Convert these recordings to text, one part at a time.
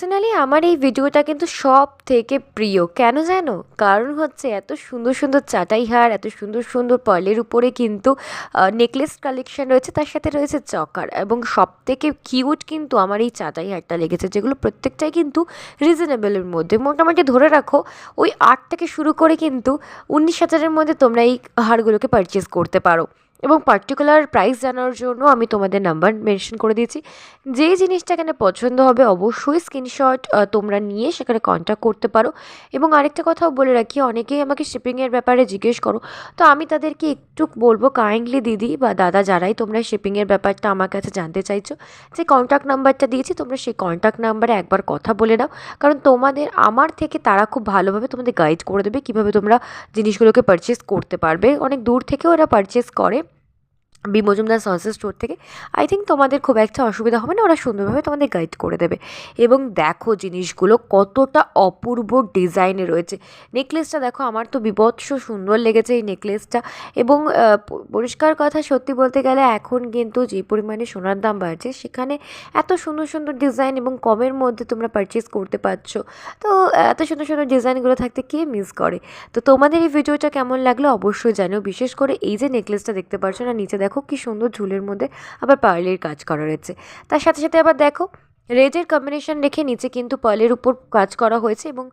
Personally আমার এই ভিডিওটা কিন্তু সব থেকে প্রিয়। কেন জানো? কারণ হচ্ছে এত সুন্দর সুন্দর চাটাই হার, এত সুন্দর সুন্দর পার্লের উপরে কিন্তু নেকলেস কালেকশন রয়েছে, তার সাথে রয়েছে চকার। এবং সব থেকে কিউট কিন্তু আমার এই চাটাই হারটা লেগেছে, যেগুলো প্রত্যেকটাই কিন্তু রিজনেবলের মধ্যে। মোটামুটি ধরে রাখো, ওই আট থেকে শুরু করে কিন্তু উনিশ হাজারের মধ্যে তোমরা এই হারগুলোকে পারচেস করতে পারো। এবং পার্টিকুলার প্রাইস জানার জন্য আমি তোমাদের নাম্বার মেনশন করে দিয়েছি। যে জিনিসটা এখানে পছন্দ হবে অবশ্যই স্ক্রিনশট তোমরা নিয়ে সেখানে কন্ট্যাক্ট করতে পারো। এবং আরেকটা কথাও বলে রাখি, অনেকেই আমাকে শিপিংয়ের ব্যাপারে জিজ্ঞেস করো। তো আমি তাদেরকে একটু বলব কাইন্ডলি দিদি বা দাদা যারাই তোমরা শিপিংয়ের ব্যাপারটা আমার কাছে জানতে চাইছো, যে কন্ট্যাক্ট নাম্বারটা দিয়েছি, তোমরা সেই কন্ট্যাক্ট নাম্বারে একবার কথা বলে নাও। কারণ তোমাদের, আমার থেকে তারা খুব ভালোভাবে তোমাদের গাইড করে দেবে কীভাবে তোমরা জিনিসগুলোকে পারচেস করতে পারবে। অনেক দূর থেকেও ওরা পারচেস করে। বি মজুমদার সসেস স্টোর থেকে আই থিঙ্ক তোমাদের খুব একটা অসুবিধা হবে না, ওরা সুন্দরভাবে তোমাদের গাইড করে দেবে। এবং দেখো জিনিসগুলো কতটা অপূর্ব ডিজাইনে রয়েছে। নেকলেসটা দেখো, আমার তো বিভৎস সুন্দর লেগেছে এই নেকলেসটা এবং পরিষ্কার কথা সত্যি বলতে গেলে, এখন কিন্তু যে পরিমাণে সোনার দাম বাড়ছে, সেখানে এত সুন্দর সুন্দর ডিজাইন এবং কমের মধ্যে তোমরা পারচেস করতে পারছ। তো, এত সুন্দর সুন্দর ডিজাইনগুলো থাকতে কে মিস করে? তো তোমাদের এই ভিডিওটা কেমন লাগল, অবশ্যই জানিও। বিশেষ করে এই যে নেকলেসটা দেখতে পারছ না, নিচে দেখো কি সুন্দর ঝুলের মধ্যে আবার পার্লের কাজ করা রয়েছে। তার সাথে সাথে আবার দেখো রেজের কম্বিনেশন রেখে নিচে কিন্তু পার্লের উপর কাজ করা হয়েছে এবং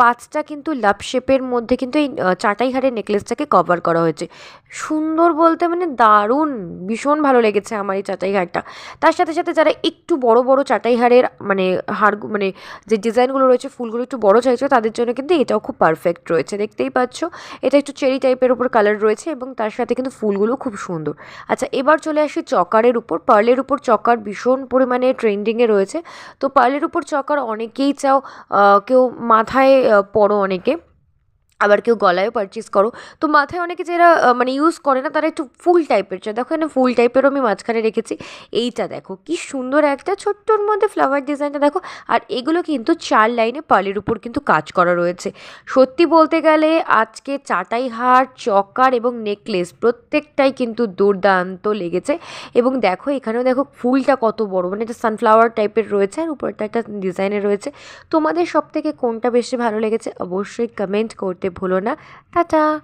পাঁচটা কিন্তু লাভ শেপের মধ্যে কিন্তু এই চাটাই হারের নেকলেসটাকে কভার করা হয়েছে। সুন্দর বলতে মানে দারুণ, ভীষণ ভালো লেগেছে আমার এই চাটাই হারটা। তার সাথে সাথে যারা একটু বড় বড় চাটাই হারের মানে হার মানে যে ডিজাইনগুলো রয়েছে, ফুলগুলো একটু বড় চাইছে, তাদের জন্য কিন্তু এটাও খুব পারফেক্ট রয়েছে। দেখতেই পাচ্ছ, এটা একটু চেরি টাইপের উপর কালার রয়েছে এবং তার সাথে কিন্তু ফুলগুলো খুব সুন্দর। আচ্ছা এবার চলে আসি চকারের উপর। পার্লের উপর চকার ভীষণ পরিমাণে ট্রেন্ডিংয়ে রয়েছে। তো পার্লের উপর চকার অনেকেই চাও কেউ মাথায় পরো অনেকে। আবার কেউ গলায়ও পারচেস করো। তো মাথায় অনেকে যারা মানে ইউজ করে না, তারা একটু ফুল টাইপের চায় দেখো এখানে ফুল টাইপেরও আমি মাঝখানে রেখেছি। এইটা দেখো, কি সুন্দর একটা ছোট্টর মধ্যে ফ্লাওয়ার ডিজাইনটা দেখো। আর এগুলো কিন্তু চার লাইনে পালের উপর কিন্তু কাজ করা রয়েছে। সত্যি বলতে গেলে আজকে চাটাই হার, চকার এবং নেকলেস প্রত্যেকটাই কিন্তু দুর্দান্ত লেগেছে। এবং দেখো এখানেও দেখো ফুলটা কত বড় মানে এটা সানফ্লাওয়ার টাইপের রয়েছে আর উপরটা একটা ডিজাইনের রয়েছে। তোমাদের সব থেকে কোনটা বেশি ভালো লেগেছে অবশ্যই কমেন্ট করতে ভুলো না। টাটা।